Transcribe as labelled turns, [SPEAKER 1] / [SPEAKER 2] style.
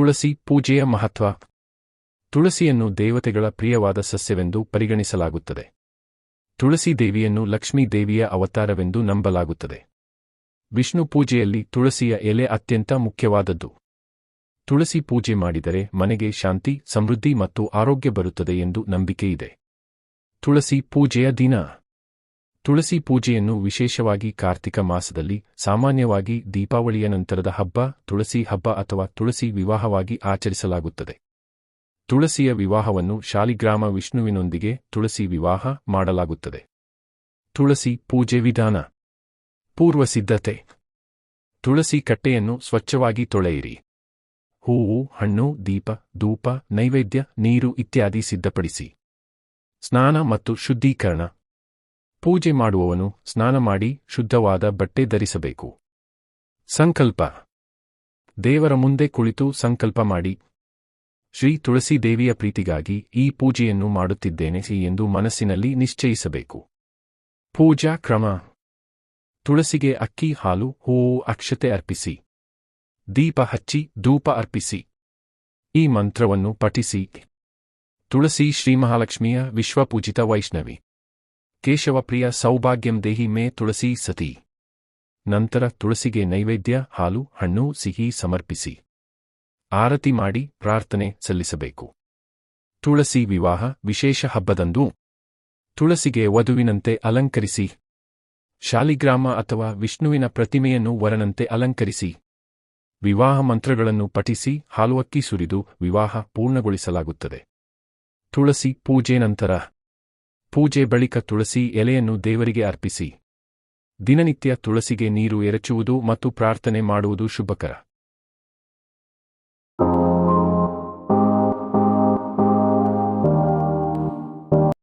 [SPEAKER 1] ತುಳಸಿ ಪೂಜೆಯ ಮಹತ್ವ. ತುಳಸಿಯನ್ನು ದೇವತೆಗಳ ಪ್ರಿಯವಾದ ಸಸ್ಯವೆಂದು ಪರಿಗಣಿಸಲಾಗುತ್ತದೆ. ತುಳಸಿ ದೇವಿಯನ್ನು ಲಕ್ಷ್ಮೀ ದೇವಿಯ ಅವತಾರವೆಂದು ನಂಬಲಾಗುತ್ತದೆ. ವಿಷ್ಣು ಪೂಜೆಯಲ್ಲಿ ತುಳಸಿಯ ಎಲೆ ಅತ್ಯಂತ ಮುಖ್ಯವಾದದ್ದು. ತುಳಸಿ ಪೂಜೆ ಮಾಡಿದರೆ ಮನೆಗೆ ಶಾಂತಿ, ಸಮೃದ್ಧಿ ಮತ್ತು ಆರೋಗ್ಯ ಬರುತ್ತದೆ ಎಂದು ನಂಬಿಕೆಯಿದೆ. ತುಳಸಿ ಪೂಜೆಯ ದಿನ. ತುಳಸಿ ಪೂಜೆಯನ್ನು ವಿಶೇಷವಾಗಿ ಕಾರ್ತಿಕ ಮಾಸದಲ್ಲಿ, ಸಾಮಾನ್ಯವಾಗಿ ದೀಪಾವಳಿಯ ನಂತರದ ಹಬ್ಬ, ತುಳಸಿ ಹಬ್ಬ ಅಥವಾ ತುಳಸಿ ವಿವಾಹವಾಗಿ ಆಚರಿಸಲಾಗುತ್ತದೆ. ತುಳಸಿಯ ವಿವಾಹವನ್ನು ಶಾಲಿಗ್ರಾಮ ವಿಷ್ಣುವಿನೊಂದಿಗೆ ತುಳಸಿ ವಿವಾಹ ಮಾಡಲಾಗುತ್ತದೆ. ತುಳಸಿ ಪೂಜೆ ವಿಧಾನ. ಪೂರ್ವ ಸಿದ್ಧತೆ ತುಳಸಿ ಕಟ್ಟೆಯನ್ನು ಸ್ವಚ್ಛವಾಗಿ ತೊಳೆಯಿರಿ. ಹೂವು, ಹಣ್ಣು, ದೀಪ, ಧೂಪ, ನೈವೇದ್ಯ, ನೀರು ಇತ್ಯಾದಿ ಸಿದ್ಧಪಡಿಸಿ. ಸ್ನಾನ ಮತ್ತು ಶುದ್ಧೀಕರಣ. ಪೂಜೆ ಮಾಡುವವನು ಸ್ನಾನ ಮಾಡಿ ಶುದ್ಧವಾದ ಬಟ್ಟೆ ಧರಿಸಬೇಕು. ಸಂಕಲ್ಪ. ದೇವರ ಮುಂದೆ ಕುಳಿತು ಸಂಕಲ್ಪ ಮಾಡಿ. ಶ್ರೀ ತುಳಸಿ ದೇವಿಯ ಪ್ರೀತಿಗಾಗಿ ಈ ಪೂಜೆಯನ್ನು ಮಾಡುತ್ತಿದ್ದೇನೆ ಎಂದು ಮನಸ್ಸಿನಲ್ಲಿ ನಿಶ್ಚಯಿಸಬೇಕು. ಪೂಜಾ ಕ್ರಮ. ತುಳಸಿಗೆ ಅಕ್ಕಿ ಹಾಲು ಹೂ ಅಕ್ಷತೆ ಅರ್ಪಿಸಿ. ದೀಪ ಹಚ್ಚಿ, ಧೂಪ ಅರ್ಪಿಸಿ. ಈ ಮಂತ್ರವನ್ನು ಪಠಿಸಿ. ತುಳಸಿ ಶ್ರೀಮಹಾಲಕ್ಷ್ಮಿಯ ವಿಶ್ವಪೂಜಿತ ವೈಷ್ಣವಿ. ಕೇಶವಪ್ರಿಯ ಸೌಭಾಗ್ಯಂ ದೇಹಿ ಮೇ ತುಳಸಿ ಸತಿ. ನಂತರ ತುಳಸಿಗೆ ನೈವೇದ್ಯ, ಹಾಲು, ಹಣ್ಣು, ಸಿಹಿ ಸಮರ್ಪಿಸಿ. ಆರತಿ ಮಾಡಿ ಪ್ರಾರ್ಥನೆ ಸಲ್ಲಿಸಬೇಕು. ತುಳಸಿ ವಿವಾಹ ವಿಶೇಷ ಹಬ್ಬದಂದು ತುಳಸಿಗೆ ವಧುವಿನಂತೆ ಅಲಂಕರಿಸಿ. ಶಾಲಿಗ್ರಾಮ ಅಥವಾ ವಿಷ್ಣುವಿನ ಪ್ರತಿಮೆಯನ್ನು ವರನಂತೆ ಅಲಂಕರಿಸಿ. ವಿವಾಹ ಮಂತ್ರಗಳನ್ನು ಪಠಿಸಿ ಹಾಲುವಕ್ಕಿ ಸುರಿದು ವಿವಾಹ ಪೂರ್ಣಗೊಳಿಸಲಾಗುತ್ತದೆ. ತುಳಸಿ ಪೂಜೆ ನಂತರ ಪೂಜೆ ಬಳಿಕ ತುಳಸಿ ಎಲೆಯನ್ನು ದೇವರಿಗೆ ಅರ್ಪಿಸಿ. ದಿನನಿತ್ಯ ತುಳಸಿಗೆ ನೀರು ಎರಚುವುದು ಮತ್ತು ಪ್ರಾರ್ಥನೆ ಮಾಡುವುದು ಶುಭಕರ.